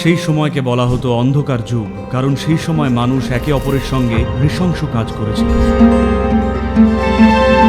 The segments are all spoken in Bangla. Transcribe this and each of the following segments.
সেই সময়কে বলা হতো অন্ধকার যুগ, কারণ সেই সময় মানুষ একে অপরের সঙ্গে নৃশংস কাজ করেছে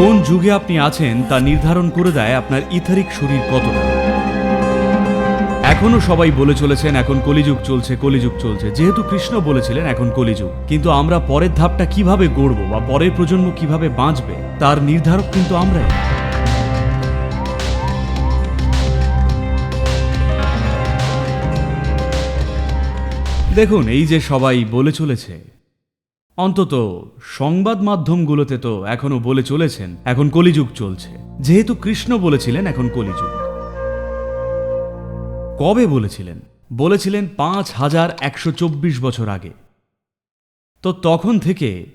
কোন যুগে আপনি আছেন তা নির্ধারণ করে দেয় আপনার ইথারিক শরীর কতটা। এখনও সবাই বলে চলেছেন, এখন কলিযুগ চলছে কলিযুগ চলছে। যেহেতু কৃষ্ণ বলেছিলেন, এখন কলিযুগ। কিন্তু আমরা পরের ধাপটা কীভাবে গড়ব বা পরের প্রজন্ম কীভাবে বাঁচবে, তার নির্ধারক কিন্তু আমরাই। দেখুন, এই যে সবাই বলে চলেছে। অন্তত সংবাদ মাধ্যমগুলোতে তো এখনও বলে চলেছেন, এখন কলিযুগ চলছে। যেহেতু কৃষ্ণ বলেছিলেন, এখন কলিযুগ। কবে বলেছিলেন? বলেছিলেন পাঁচ হাজার একশো চব্বিশ বছর আগে। তো তখন থেকে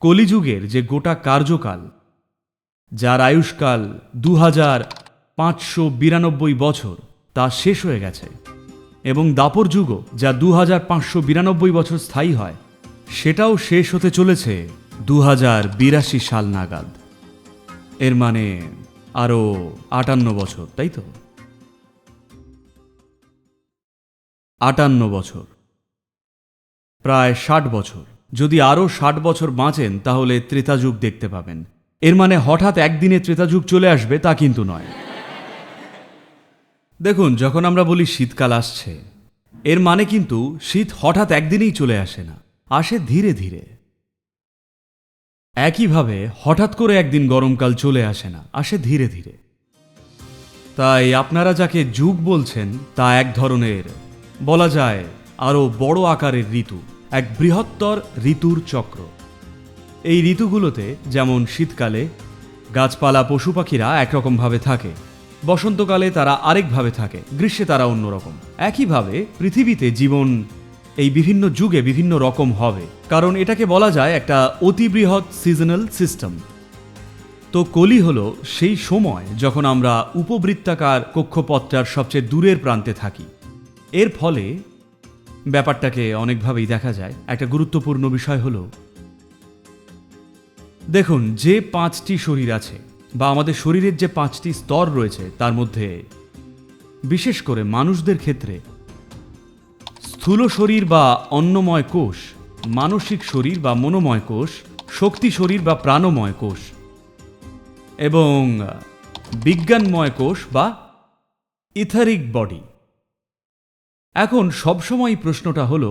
কলিযুগের যে গোটা কার্যকাল, যার আয়ুষ্কাল দু হাজার পাঁচশো বিরানব্বই বছর, তা শেষ হয়ে গেছে। এবং দাপর যুগও যা দু বছর স্থায়ী হয়, সেটাও শেষ হতে চলেছে দু সাল নাগাদ। এর মানে আরও আটান্ন বছর, তাই তো? আটান্ন বছর। প্রায় ষাট বছর। যদি আরও ষাট বছর বাঁচেন, তাহলে ত্রেতাযুগ দেখতে পাবেন। এর মানে হঠাৎ একদিনে ত্রেতাযুগ চলে আসবে তা কিন্তু নয়। দেখুন, যখন আমরা বলি শীতকাল আসছে, এর মানে কিন্তু শীত হঠাৎ একদিনেই চলে আসে না, আসে ধীরে ধীরে। একইভাবে হঠাৎ করে একদিন গরমকাল চলে আসে না, আসে ধীরে ধীরে। তাই আপনারা যাকে যুগ বলছেন, তা এক ধরনের, বলা যায় আরও বড় আকারের ঋতু, এক বৃহত্তর ঋতুর চক্র। এই ঋতুগুলোতে যেমন শীতকালে গাছপালা, পশু পাখিরা একরকমভাবে থাকে বসন্তকালে তারা আরেকভাবে থাকে, গ্রীষ্মে তারা অন্যরকম। একইভাবে পৃথিবীতে জীবন এই বিভিন্ন যুগে বিভিন্ন রকম হবে, কারণ এটাকে বলা যায় একটা অতি বৃহৎ সিজনাল সিস্টেম তো কলি হলো সেই সময় যখন আমরা উপবৃত্তাকার কক্ষপথটার সবচেয়ে দূরের প্রান্তে থাকি। এর ফলে ব্যাপারটাকে অনেকভাবেই দেখা যায়। একটা গুরুত্বপূর্ণ বিষয় হলো, দেখুন, যে পাঁচটি শরীর আছে বা আমাদের শরীরের যে পাঁচটি স্তর রয়েছে, তার মধ্যে বিশেষ করে মানুষদের ক্ষেত্রে স্থূল শরীর বা অন্নময় কোষ, মানসিক শরীর বা মনোময় কোষ, শক্তি শরীর বা প্রাণময় কোষ এবং বিজ্ঞানময় কোষ বা ইথারিক বডি। এখন সবসময় প্রশ্নটা হলো,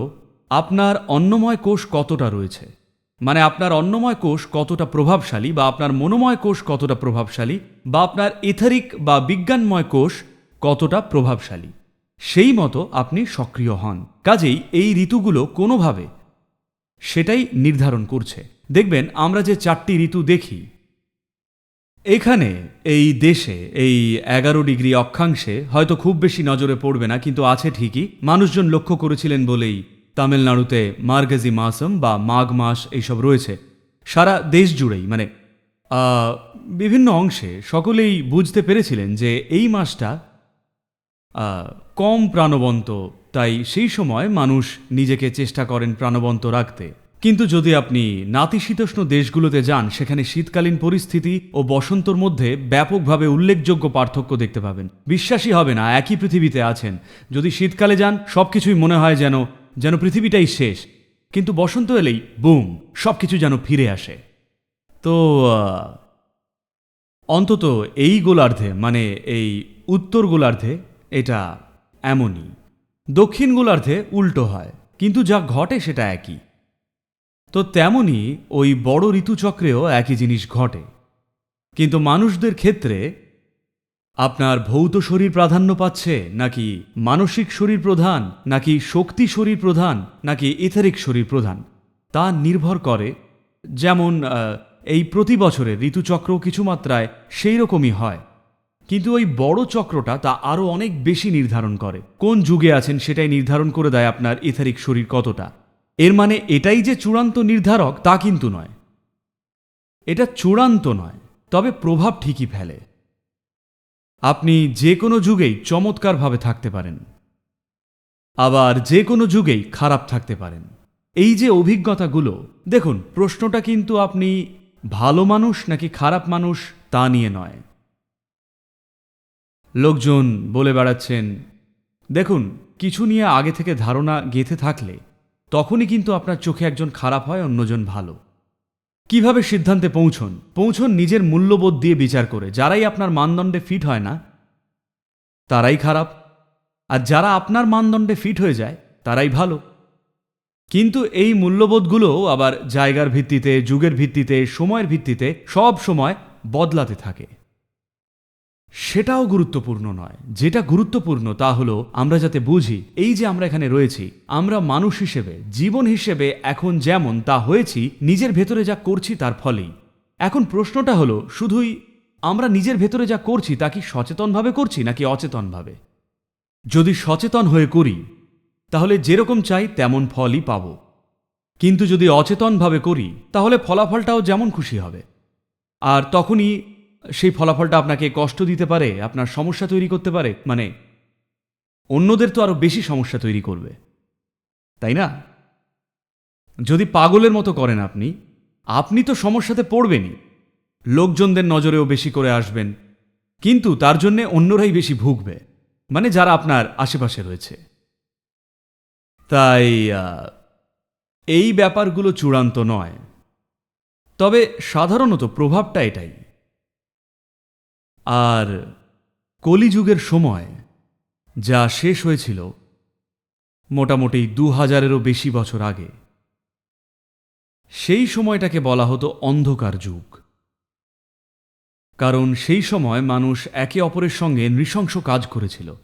আপনার অন্নময় কোষ কতটা রয়েছে? মানে আপনার অন্নময় কোষ কতটা প্রভাবশালী বা আপনার মনোময় কোষ কতটা প্রভাবশালী বা আপনার ইথারিক বা বিজ্ঞানময় কোষ কতটা প্রভাবশালী? সেই মতো আপনি সক্রিয় হন। কাজেই এই ঋতুগুলো কোনোভাবে সেটাই নির্ধারণ করছে। দেখবেন আমরা যে চারটি ঋতু দেখি, এখানে এই দেশে এই এগারো ডিগ্রি অক্ষাংশে হয়তো খুব বেশি নজরে পড়বে না, কিন্তু আছে ঠিকই। মানুষজন লক্ষ্য করেছিলেন বলেই তামিলনাড়ুতে মার্গাজি মাসম বা মাঘ মাস এইসব রয়েছে। সারা দেশ জুড়েই মানে বিভিন্ন অংশে সকলেই বুঝতে পেরেছিলেন যে এই মাসটা কম প্রাণবন্ত, তাই সেই সময় মানুষ নিজেকে চেষ্টা করেন প্রাণবন্ত রাখতে। কিন্তু যদি আপনি নাতিশীতোষ্ণ দেশগুলোতে যান, সেখানে শীতকালীন পরিস্থিতি ও বসন্তর মধ্যে ব্যাপকভাবে উল্লেখযোগ্য পার্থক্য দেখতে পাবেন। বিশ্বাসই হবে না, একই পৃথিবীতে আছেন। যদি শীতকালে যান, সবকিছুই মনে হয় যেন যেন পৃথিবীটাই শেষ। কিন্তু বসন্ত এলেই, বুম, সবকিছু যেন ফিরে আসে। তো অন্তত এই গোলার্ধে মানে এই উত্তর গোলার্ধে, এটা এমনই। দক্ষিণ গোলার্ধে উল্টো হয়, কিন্তু যা ঘটে সেটা একই। তো তেমনই ওই বড় ঋতুচক্রেও একই জিনিস ঘটে। কিন্তু মানুষদের ক্ষেত্রে আপনার ভৌত শরীর প্রাধান্য পাচ্ছে নাকি মানসিক শরীর প্রধান, নাকি শক্তি শরীর প্রধান, নাকি ইথারিক শরীর প্রধান? তা নির্ভর করে। যেমন এই প্রতি বছরের ঋতুচক্র কিছু মাত্রায় সেই রকমই হয়। কিন্তু ওই বড় চক্রটা তা আরও অনেক বেশি নির্ধারণ করে। কোন যুগে আছেন সেটাই নির্ধারণ করে দেয় আপনার ইথারিক শরীর কতটা। এর মানে এটাই যে চূড়ান্ত নির্ধারক তা কিন্তু নয়। এটা চূড়ান্ত নয়, তবে প্রভাব ঠিকই ফেলে। আপনি যে কোনো যুগেই চমৎকারভাবে থাকতে পারেন। আবার যে কোনো যুগেই খারাপ থাকতে পারেন। এই যে অভিজ্ঞতাগুলো, দেখুন, প্রশ্নটা কিন্তু আপনি ভালো মানুষ নাকি খারাপ মানুষ তা নিয়ে নয়। লোকজন বলে বেড়াচ্ছেন, দেখুন, কিছু নিয়ে আগে থেকে ধারণা গেঁথে থাকলে তখনই কিন্তু আপনার চোখে একজন খারাপ হয়, অন্যজন ভালো। কীভাবে সিদ্ধান্তে পৌঁছন? পৌঁছন নিজের মূল্যবোধ দিয়ে বিচার করে। যারাই আপনার মানদণ্ডে ফিট হয় না, তারাই খারাপ। আর যারা আপনার মানদণ্ডে ফিট হয়ে যায়, তারাই ভালো। কিন্তু এই মূল্যবোধগুলোও আবার জায়গার ভিত্তিতে, যুগের ভিত্তিতে, সময়ের ভিত্তিতে সব সময় বদলাতে থাকে। সেটাও গুরুত্বপূর্ণ নয়। যেটা গুরুত্বপূর্ণ তা হলো আমরা যাতে বুঝি, এই যে আমরা এখানে রয়েছি, আমরা মানুষ হিসেবে, জীবন হিসেবে এখন যেমন তা হয়েছি, নিজের ভেতরে যা করছি তার ফলেই। এখন প্রশ্নটা হলো, শুধুই আমরা নিজের ভেতরে যা করছি তা কি সচেতনভাবে করছি নাকি অচেতনভাবে? যদি সচেতন হয়ে করি, তাহলে যেরকম চাই তেমন ফলই পাব। কিন্তু যদি অচেতনভাবে করি, তাহলে ফলাফলটাও যেমন খুশি হবে। আর তখনই সেই ফলাফলটা আপনাকে কষ্ট দিতে পারে, আপনার সমস্যা তৈরি করতে পারে মানে অন্যদের তো আরও বেশি সমস্যা তৈরি করবে। তাই না? যদি পাগলের মতো করেন আপনি আপনি তো সমস্যাতে পড়বেনই। লোকজনদের নজরেও বেশি করে আসবেন, কিন্তু তার জন্যে অন্যরাই বেশি ভুগবে মানে যারা আপনার আশেপাশে রয়েছে। তাই এই ব্যাপারগুলো চূড়ান্ত নয়। তবে সাধারণত প্রভাবটা এটাই। আর কলিযুগের সময় যা শেষ হয়েছিল, মোটামুটি দু হাজারেরও বেশি বছর আগে, সেই সময়টাকে বলা হতো অন্ধকার যুগ। কারণ সেই সময় মানুষ একে অপরের সঙ্গে নৃশংস কাজ করেছিল।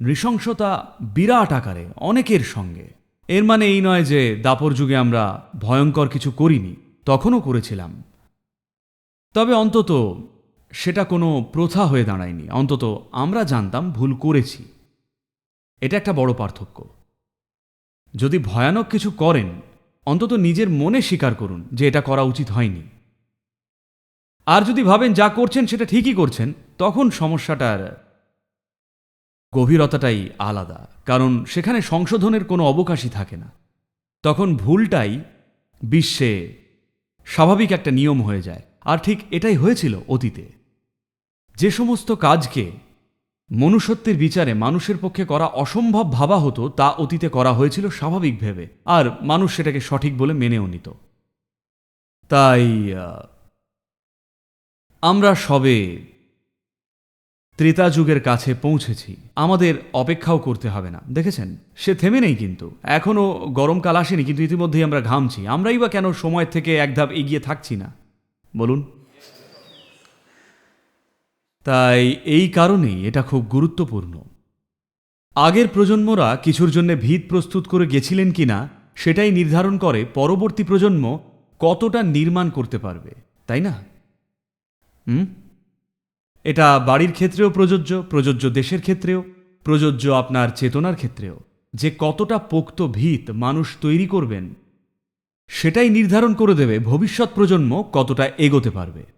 নৃশংসতা বিরাট আকারে, অনেকের সঙ্গে। এর মানে এই নয় যে দাপর যুগে আমরা ভয়ঙ্কর কিছু করিনি, তখনও করেছিলাম। তবে অন্তত সেটা কোনো প্রথা হয়ে দাঁড়ায়নি। অন্তত আমরা জানতাম ভুল করেছি। এটা একটা বড় পার্থক্য। যদি ভয়ানক কিছু করেন, অন্তত নিজের মনে স্বীকার করুন যে এটা করা উচিত হয়নি। আর যদি ভাবেন যা করছেন সেটা ঠিকই করছেন, তখন সমস্যাটার গভীরতাটাই আলাদা, কারণ সেখানে সংশোধনের কোনো অবকাশই থাকে না। তখন ভুলটাই বিশ্বে স্বাভাবিক একটা নিয়ম হয়ে যায়। আর ঠিক এটাই হয়েছিল অতীতে। যে সমস্ত কাজকে মনুষ্যত্বের বিচারে মানুষের পক্ষে করা অসম্ভব ভাবা হতো, তা অতীতে করা হয়েছিল স্বাভাবিক ভেবে। আর মানুষ সেটাকে সঠিক বলে মেনেও নিত। তাই আমরা সবে ত্রেতা যুগের কাছে পৌঁছেছি। আমাদের অপেক্ষাও করতে হবে না। দেখেছেন? সে থেমে নেই কিন্তু। এখনও গরমকাল আসেনি, কিন্তু ইতিমধ্যেই আমরা ঘামছি। আমরাই বা কেন সময় থেকে এক ধাপ এগিয়ে থাকছি না? বলুন। তাই এই কারণেই এটা খুব গুরুত্বপূর্ণ। আগের প্রজন্মরা কিছুর জন্য ভিত প্রস্তুত করে গেছিলেন কিনা সেটাই নির্ধারণ করে পরবর্তী প্রজন্ম কতটা নির্মাণ করতে পারবে, তাই না? হুম? এটা বাড়ির ক্ষেত্রেও প্রযোজ্য প্রযোজ্য দেশের ক্ষেত্রেও, প্রযোজ্য আপনার চেতনার ক্ষেত্রেও। যে কতটা পোক্ত ভিত মানুষ তৈরি করবেন, সেটাই নির্ধারণ করে দেবে ভবিষ্যৎ প্রজন্ম কতটা এগোতে পারবে।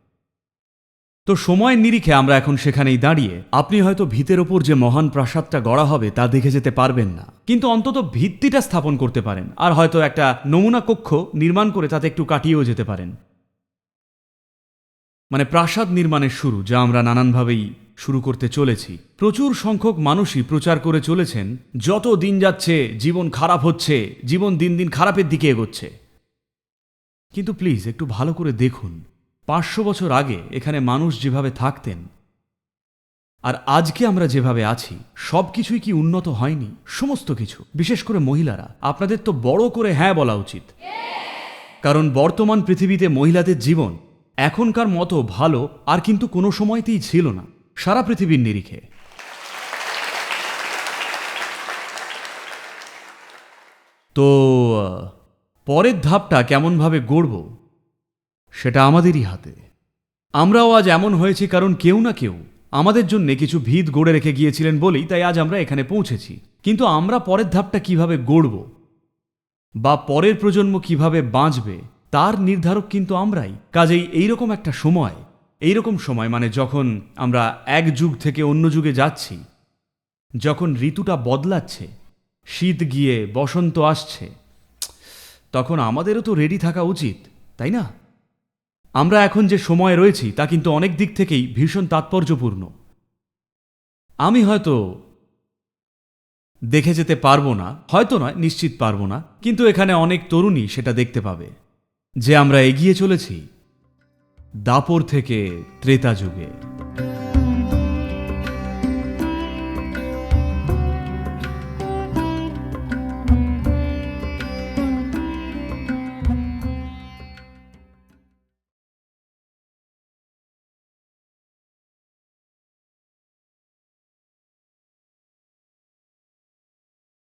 তো সময়ের নিরিখে আমরা এখন সেখানেই দাঁড়িয়ে। আপনি হয়তো ভিতের ওপর যে মহান প্রাসাদটা গড়া হবে তা দেখে যেতে পারবেন না। কিন্তু অন্তত ভিত্তিটা স্থাপন করতে পারেন, আর হয়তো একটা নমুনা কক্ষ নির্মাণ করে তাতে একটু কাটিয়েও যেতে পারেন। মানে প্রাসাদ নির্মাণের শুরু, যা আমরা নানানভাবেই শুরু করতে চলেছি। প্রচুর সংখ্যক মানুষই প্রচার করে চলেছেন, যত দিন যাচ্ছে, জীবন খারাপ হচ্ছে, জীবন দিন দিন খারাপের দিকে এগোচ্ছে। কিন্তু প্লিজ, একটু ভালো করে দেখুন। পাঁচশো বছর আগে এখানে মানুষ যেভাবে থাকতেন, আর আজকে আমরা যেভাবে আছি, সব কিছুই কি উন্নত হয়নি? সমস্ত কিছু, বিশেষ করে মহিলারা। আপনাদের তো বড় করে হ্যাঁ বলা উচিত। কারণ বর্তমান পৃথিবীতে মহিলাদের জীবন এখনকার মতো ভালো, আর কিন্তু কোনো সময়তেই ছিল না। সারা পৃথিবীর নিরিখে। তো পরের ধাপটা কেমনভাবে গড়ব? সেটা আমাদেরই হাতে। আমরাও আজ এমন হয়েছি কারণ কেউ না কেউ আমাদের জন্য কিছু ভিত গড়ে রেখে গিয়েছিলেন বলেই তাই আজ আমরা এখানে পৌঁছেছি। কিন্তু আমরা পরের ধাপটা কীভাবে গড়ব বা পরের প্রজন্ম কীভাবে বাঁচবে, তার নির্ধারক কিন্তু আমরাই। কাজেই এইরকম একটা সময়, এইরকম সময় মানে যখন আমরা এক যুগ থেকে অন্য যুগে যাচ্ছি, যখন ঋতুটা বদলাচ্ছে, শীত গিয়ে বসন্ত আসছে, তখন আমাদেরও তো রেডি থাকা উচিত, তাই না? আমরা এখন যে সময়ে রয়েছি, তা কিন্তু অনেক দিক থেকেই ভীষণ তাৎপর্যপূর্ণ। আমি হয়তো দেখে যেতে পারব না, হয়তো নয়, নিশ্চিত পারব না, কিন্তু এখানে অনেক তরুণী সেটা দেখতে পাবে। যে আমরা এগিয়ে চলেছি, দাপর থেকে ত্রেতা যুগে।